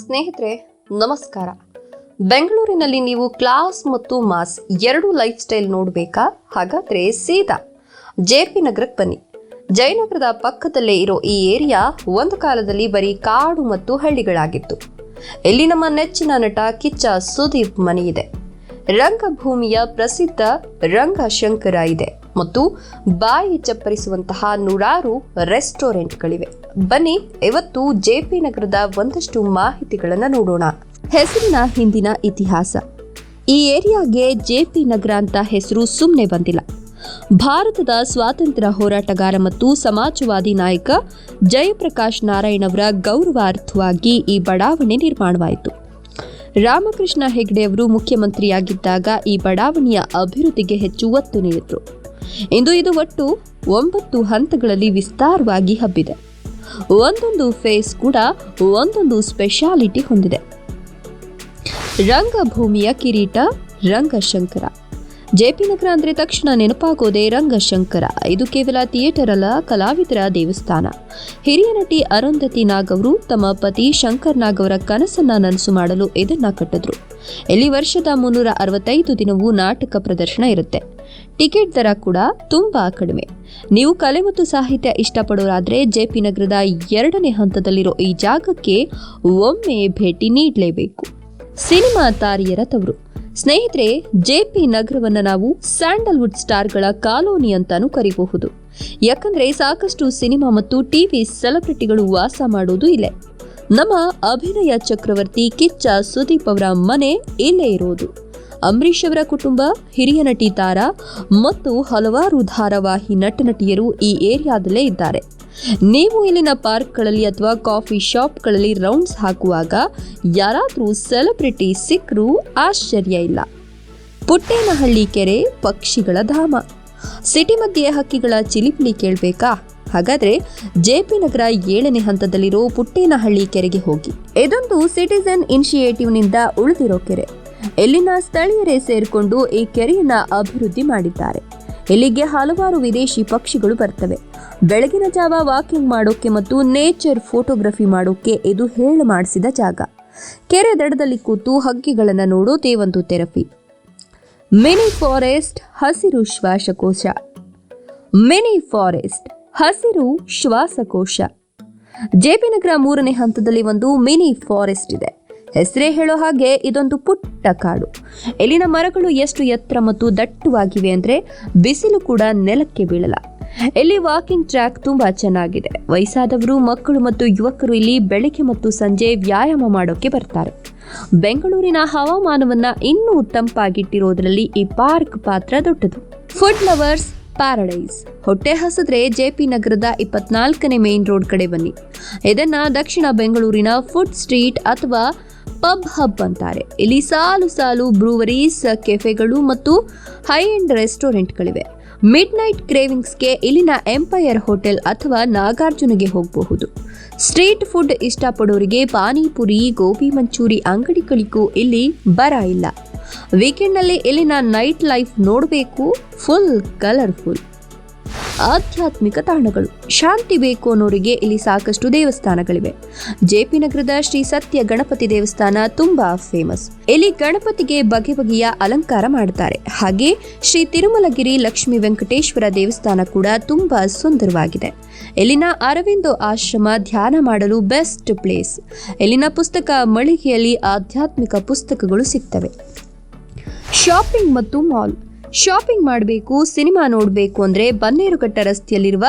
ಸ್ನೇಹಿತರೆ, ನಮಸ್ಕಾರ. ಬೆಂಗಳೂರಿನಲ್ಲಿ ನೀವು ಕ್ಲಾಸ್ ಮತ್ತು ಮಾಸ್ ಎರಡು ಲೈಫ್ ಸ್ಟೈಲ್ ನೋಡಬೇಕಾ? ಹಾಗಾದ್ರೆ ಸೀದಾ ಜೆ ಪಿ ನಗರಕ್ಕೆ ಬನ್ನಿ. ಜಯನಗರದ ಪಕ್ಕದಲ್ಲೇ ಇರೋ ಈ ಏರಿಯಾ ಒಂದು ಕಾಲದಲ್ಲಿ ಬರೀ ಕಾಡು ಮತ್ತು ಹಳ್ಳಿಗಳಾಗಿತ್ತು. ಇಲ್ಲಿ ನಮ್ಮ ನೆಚ್ಚಿನ ನಟ ಕಿಚ್ಚ ಸುದೀಪ್ ಮನೆ ಇದೆ. ರಂಗಭೂಮಿಯ ಪ್ರಸಿದ್ಧ ರಂಗಶಂಕರ ಇದೆ ಮತ್ತು ಬಾಯಿ ಚಪ್ಪರಿಸುವಂತಹ ನೂರಾರು ರೆಸ್ಟೋರೆಂಟ್ಗಳಿವೆ. ಬನ್ನಿ, ಇವತ್ತು ಜೆಪಿ ನಗರದ ಒಂದಷ್ಟು ಮಾಹಿತಿಗಳನ್ನು ನೋಡೋಣ. ಹೆಸರಿನ ಹಿಂದಿನ ಇತಿಹಾಸ. ಈ ಏರಿಯಾಗೆ ಜೆಪಿ ನಗರ ಅಂತ ಹೆಸರು ಸುಮ್ಮನೆ ಬಂದಿಲ್ಲ. ಭಾರತದ ಸ್ವಾತಂತ್ರ್ಯ ಹೋರಾಟಗಾರ ಮತ್ತು ಸಮಾಜವಾದಿ ನಾಯಕ ಜಯಪ್ರಕಾಶ್ ನಾರಾಯಣ್ ಅವರ ಗೌರವಾರ್ಥವಾಗಿ ಈ ಬಡಾವಣೆ ನಿರ್ಮಾಣವಾಯಿತು. ರಾಮಕೃಷ್ಣ ಹೆಗ್ಡೆಯವರು ಮುಖ್ಯಮಂತ್ರಿಯಾಗಿದ್ದಾಗ ಈ ಬಡಾವಣೆಯ ಅಭಿವೃದ್ಧಿಗೆ ಹೆಚ್ಚು ಒತ್ತು ನೀಡಿದರು. ಇಂದು ಇದು ಒಟ್ಟು ಒಂಬತ್ತು ಹಂತಗಳಲ್ಲಿ ವಿಸ್ತಾರವಾಗಿ ಹಬ್ಬಿದೆ. ಒಂದೊಂದು ಫೇಸ್ ಕೂಡ ಒಂದೊಂದು ಸ್ಪೆಷಾಲಿಟಿ ಹೊಂದಿದೆ. ರಂಗಭೂಮಿಯ ಕಿರೀಟ ರಂಗಶಂಕರ. ಜೆಪಿ ನಗರ ಅಂದ್ರೆ ತಕ್ಷಣ ನೆನಪಾಗೋದೇ ರಂಗಶಂಕರ. ಇದು ಕೇವಲ ಥಿಯೇಟರ್ ಅಲ್ಲ, ಕಲಾವಿದರ ದೇವಸ್ಥಾನ. ಹಿರಿಯ ನಟಿ ಅರುಂಧತಿ ನಾಗ್ ಅವರು ತಮ್ಮ ಪತಿ ಶಂಕರ್ ನಾಗ್ ಅವರ ಕನಸನ್ನ ನನಸು ಮಾಡಲು ಇದನ್ನ ಕಟ್ಟಿದ್ರು. ಇಲ್ಲಿ ವರ್ಷದ ಮುನ್ನೂರ ಅರವತ್ತೈದು ದಿನವೂ ನಾಟಕ ಪ್ರದರ್ಶನ ಇರುತ್ತೆ. ಟಿಕೆಟ್ ದರ ಕೂಡ ತುಂಬಾ ಕಡಿಮೆ. ನೀವು ಕಲೆ ಮತ್ತು ಸಾಹಿತ್ಯ ಇಷ್ಟಪಡೋರಾದ್ರೆ ಜೆಪಿ ನಗರದ ಎರಡನೇ ಹಂತದಲ್ಲಿರೋ ಈ ಜಾಗಕ್ಕೆ ಒಮ್ಮೆ ಭೇಟಿ ನೀಡಲೇಬೇಕು. ಸಿನಿಮಾ ತಾರಿಯರ ತವರು ಸ್ನೇಹಿತರೆ ಜೆಪಿ ನಗರವನ್ನು ನಾವು ಸ್ಯಾಂಡಲ್ವುಡ್ ಸ್ಟಾರ್ಗಳ ಕಾಲೋನಿ ಅಂತಾನೂ ಕರಿಬಹುದು. ಯಾಕಂದ್ರೆ ಸಾಕಷ್ಟು ಸಿನಿಮಾ ಮತ್ತು ಟಿವಿ ಸೆಲೆಬ್ರಿಟಿಗಳು ವಾಸ ಮಾಡೋದು ಇಲ್ಲ. ನಮ್ಮ ಅಭಿನಯ ಚಕ್ರವರ್ತಿ ಕಿಚ್ಚ ಸುದೀಪ್ ಅವರ ಮನೆ ಇಲ್ಲೇ ಇರೋದು. ಅಂಬರೀಷ್ ಅವರ ಕುಟುಂಬ, ಹಿರಿಯ ನಟಿ ತಾರಾ ಮತ್ತು ಹಲವಾರು ಧಾರಾವಾಹಿ ನಟ ನಟಿಯರು ಈ ಏರಿಯಾದಲ್ಲೇ ಇದ್ದಾರೆ. ನೀವು ಇಲ್ಲಿನ ಪಾರ್ಕ್ಗಳಲ್ಲಿ ಅಥವಾ ಕಾಫಿ ಶಾಪ್ಗಳಲ್ಲಿ ರೌಂಡ್ಸ್ ಹಾಕುವಾಗ ಯಾರಾದರೂ ಸೆಲೆಬ್ರಿಟಿ ಸಿಕ್ಕರೂ ಆಶ್ಚರ್ಯ ಇಲ್ಲ. ಪುಟ್ಟೇನಹಳ್ಳಿ ಕೆರೆ ಪಕ್ಷಿಗಳ ಧಾಮ. ಸಿಟಿ ಮಧ್ಯೆ ಹಕ್ಕಿಗಳ ಚಿಲಿಪಿಲಿ ಕೇಳಬೇಕಾ? ಹಾಗಾದ್ರೆ ಜೆಪಿ ನಗರ ಏಳನೇ ಹಂತದಲ್ಲಿರೋ ಪುಟ್ಟೇನಹಳ್ಳಿ ಕೆರೆಗೆ ಹೋಗಿ. ಇದೊಂದು ಸಿಟಿಸನ್ ಇನಿಷಿಯೇಟಿವ್ನಿಂದ ಉಳಿದಿರೋ ಕೆರೆ. ಇಲ್ಲಿನ ಸ್ಥಳೀಯರೇ ಸೇರಿಕೊಂಡು ಈ ಕೆರೆಯನ್ನ ಅಭಿವೃದ್ಧಿ ಮಾಡಿದ್ದಾರೆ. ಇಲ್ಲಿಗೆ ಹಲವಾರು ವಿದೇಶಿ ಪಕ್ಷಿಗಳು ಬರ್ತವೆ. ಬೆಳಗಿನ ಜಾವ ವಾಕಿಂಗ್ ಮಾಡೋಕೆ ಮತ್ತು ನೇಚರ್ ಫೋಟೋಗ್ರಫಿ ಮಾಡೋಕೆ ಇದು ಹೇಳಿ ಮಾಡಿಸಿದ ಜಾಗ. ಕೆರೆ ದಡದಲ್ಲಿ ಕೂತು ಹಕ್ಕಿಗಳನ್ನು ನೋಡೋದೇ ಒಂದು ಥೆರಪಿ ಮಿನಿ ಫಾರೆಸ್ಟ್ ಹಸಿರು ಶ್ವಾಸಕೋಶ. ಮಿನಿ ಫಾರೆಸ್ಟ್ ಹಸಿರು ಶ್ವಾಸಕೋಶ. ಜೆಪಿ ನಗರ ಮೂರನೇ ಹಂತದಲ್ಲಿ ಒಂದು ಮಿನಿ ಫಾರೆಸ್ಟ್ ಇದೆ. ಹೆಸರೇ ಹೇಳೋ ಹಾಗೆ ಇದೊಂದು ಪುಟ್ಟ ಕಾಡು. ಇಲ್ಲಿನ ಮರಗಳು ಎಷ್ಟು ಎತ್ತರ ಮತ್ತು ದಟ್ಟವಾಗಿವೆ ಅಂದ್ರೆ ಬಿಸಿಲು ಕೂಡ ನೆಲಕ್ಕೆ ಬೀಳಲ್ಲ. ಇಲ್ಲಿ ವಾಕಿಂಗ್ ಟ್ರ್ಯಾಕ್ ತುಂಬಾ ಚೆನ್ನಾಗಿದೆ. ವಯಸ್ಸಾದವರು, ಮಕ್ಕಳು ಮತ್ತು ಯುವಕರು ಇಲ್ಲಿ ಬೆಳಿಗ್ಗೆ ಮತ್ತು ಸಂಜೆ ವ್ಯಾಯಾಮ ಮಾಡೋಕೆ ಬರ್ತಾರೆ. ಬೆಂಗಳೂರಿನ ಹವಾಮಾನವನ್ನ ಇನ್ನೂ ತಂಪಾಗಿಟ್ಟಿರೋದ್ರಲ್ಲಿ ಈ ಪಾರ್ಕ್ ಪಾತ್ರ ದೊಡ್ಡದು. ಫುಡ್ ಲವರ್ಸ್ ಪ್ಯಾರಡೈಸ್ ಹೊಟ್ಟೆ ಹಸಿದ್ರೆ ಜೆಪಿ ನಗರದ ಇಪ್ಪತ್ನಾಲ್ಕನೇ ಮೇನ್ ರೋಡ್ ಕಡೆ ಬನ್ನಿ. ಇದನ್ನ ದಕ್ಷಿಣ ಬೆಂಗಳೂರಿನ ಫುಡ್ ಸ್ಟ್ರೀಟ್ ಅಥವಾ ಪಬ್ ಹಬ್ ಅಂತಾರೆ. ಇಲ್ಲಿ ಸಾಲು ಸಾಲು ಬ್ರೂವರೀಸ್, ಕೆಫೆಗಳು ಮತ್ತು ಹೈ ಎಂಡ್ ರೆಸ್ಟೋರೆಂಟ್ಗಳಿವೆ. ಮಿಡ್ ನೈಟ್ ಕ್ರೇವಿಂಗ್ಸ್ಗೆ ಇಲ್ಲಿನ ಎಂಪೈರ್ ಹೋಟೆಲ್ ಅಥವಾ ನಾಗಾರ್ಜುನಗೆ ಹೋಗಬಹುದು. ಸ್ಟ್ರೀಟ್ ಫುಡ್ ಇಷ್ಟಪಡೋರಿಗೆ ಪಾನಿಪುರಿ, ಗೋಬಿ ಮಂಚೂರಿ ಅಂಗಡಿಗಳಿಗೂ ಇಲ್ಲಿ ಬರ ಇಲ್ಲ. ವೀಕೆಂಡ್ನಲ್ಲಿ ಇಲ್ಲಿನ ನೈಟ್ ಲೈಫ್ ನೋಡಬೇಕು. Full colourful. ಆಧ್ಯಾತ್ಮಿಕ ತಾಣಗಳು. ಶಾಂತಿ ಬೇಕು ಅನ್ನೋರಿಗೆ ಇಲ್ಲಿ ಸಾಕಷ್ಟು ದೇವಸ್ಥಾನಗಳಿವೆ. ಜೆಪಿ ನಗರದ ಶ್ರೀ ಸತ್ಯ ಗಣಪತಿ ದೇವಸ್ಥಾನ ತುಂಬಾ ಫೇಮಸ್ ಇಲ್ಲಿ ಗಣಪತಿಗೆ ಬಗೆ ಬಗೆಯ ಅಲಂಕಾರ ಮಾಡುತ್ತಾರೆ ಹಾಗೆ ಶ್ರೀ ತಿರುಮಲಗಿರಿ ಲಕ್ಷ್ಮೀ ವೆಂಕಟೇಶ್ವರ ದೇವಸ್ಥಾನ ಕೂಡ ತುಂಬಾ ಸುಂದರವಾಗಿದೆ. ಇಲ್ಲಿನ ಅರವಿಂದೋ ಆಶ್ರಮ ಧ್ಯಾನ ಮಾಡಲು ಬೆಸ್ಟ್ ಪ್ಲೇಸ್ ಇಲ್ಲಿನ ಪುಸ್ತಕ ಮಳಿಗೆಯಲ್ಲಿ ಆಧ್ಯಾತ್ಮಿಕ ಪುಸ್ತಕಗಳು ಸಿಗ್ತವೆ. ಶಾಪಿಂಗ್ ಮತ್ತು ಮಾಲ್ ಶಾಪಿಂಗ್ ಮಾಡಬೇಕು, ಸಿನಿಮಾ ನೋಡಬೇಕು ಅಂದರೆ ಬನ್ನೇರುಘಟ್ಟ ರಸ್ತೆಯಲ್ಲಿರುವ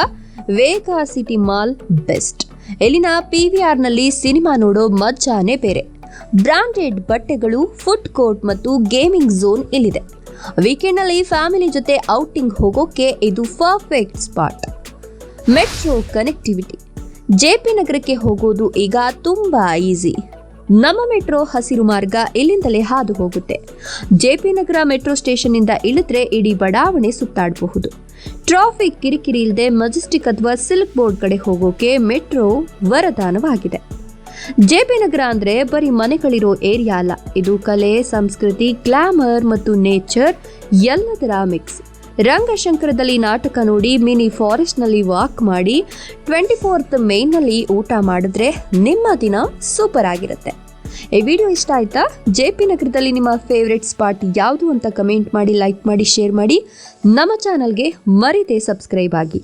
ವೇಗಾ ಸಿಟಿ ಮಾಲ್ ಬೆಸ್ಟ್. ಇಲ್ಲಿನ ಪಿ ವಿ ಆರ್ನಲ್ಲಿ ಸಿನಿಮಾ ನೋಡೋ ಮಜಾನೇ ಬೇರೆ. ಬ್ರಾಂಡೆಡ್ ಬಟ್ಟೆಗಳು, ಫುಡ್ ಕೋರ್ಟ್ ಮತ್ತು ಗೇಮಿಂಗ್ ಝೋನ್ ಇಲ್ಲಿದೆ. ವೀಕೆಂಡ್ನಲ್ಲಿ ಫ್ಯಾಮಿಲಿ ಜೊತೆ ಔಟಿಂಗ್ ಹೋಗೋಕೆ ಇದು perfect spot. Metro connectivity. JP ನಗರಕ್ಕೆ ಹೋಗೋದು ಈಗ ತುಂಬಾ ಈಸಿ. ನಮ್ಮ ಮೆಟ್ರೋ ಹಸಿರು ಮಾರ್ಗ ಇಲ್ಲಿಂದಲೇ ಹಾದು ಹೋಗುತ್ತೆ. ಜೆಪಿ ನಗರ ಮೆಟ್ರೋ ಸ್ಟೇಷನ್ನಿಂದ ಇಳಿದ್ರೆ ಇಡೀ ಬಡಾವಣೆ ಸುತ್ತಾಡಬಹುದು. ಟ್ರಾಫಿಕ್ ಕಿರಿಕಿರಿ ಇಲ್ಲದೆ ಮಜೆಸ್ಟಿಕ್ ಅಥವಾ ಸಿಲ್ಕ್ ಬೋರ್ಡ್ ಕಡೆ ಹೋಗೋಕೆ ಮೆಟ್ರೋ ವರದಾನವಾಗಿದೆ. ಜೆಪಿ ನಗರ ಅಂದ್ರೆ ಬರೀ ಮನೆಗಳಿರೋ ಏರಿಯಾ ಅಲ್ಲ. ಇದು ಕಲೆ, ಸಂಸ್ಕೃತಿ, ಗ್ಲಾಮರ್ ಮತ್ತು ನೇಚರ್ ಎಲ್ಲದರ ಮಿಕ್ಸ್. ರಂಗಶಂಕರದಲ್ಲಿ ನಾಟಕ ನೋಡಿ ಮಿನಿ ಫಾರೆಸ್ಟ್ನಲ್ಲಿ ವಾಕ್ ಮಾಡಿ ಟ್ವೆಂಟಿ ಫೋರ್ತ್ ಮೇನಲ್ಲಿ ಊಟ ಮಾಡಿದ್ರೆ ನಿಮ್ಮ ದಿನ ಸೂಪರ್ ಆಗಿರುತ್ತೆ. ಈ ವಿಡಿಯೋ ಇಷ್ಟ ಆಯ್ತಾ? ಜೆ ಪಿ ನಗರದಲ್ಲಿ ನಿಮ್ಮ ಫೇವ್ರೆಟ್ ಸ್ಪಾಟ್ ಯಾವುದು ಅಂತ ಕಮೆಂಟ್ ಮಾಡಿ ಲೈಕ್ ಮಾಡಿ ಶೇರ್ ಮಾಡಿ. ನಮ್ಮ ಚಾನಲ್ಗೆ ಮರಿದೇ ಸಬ್ಸ್ಕ್ರೈಬ್ ಆಗಿ.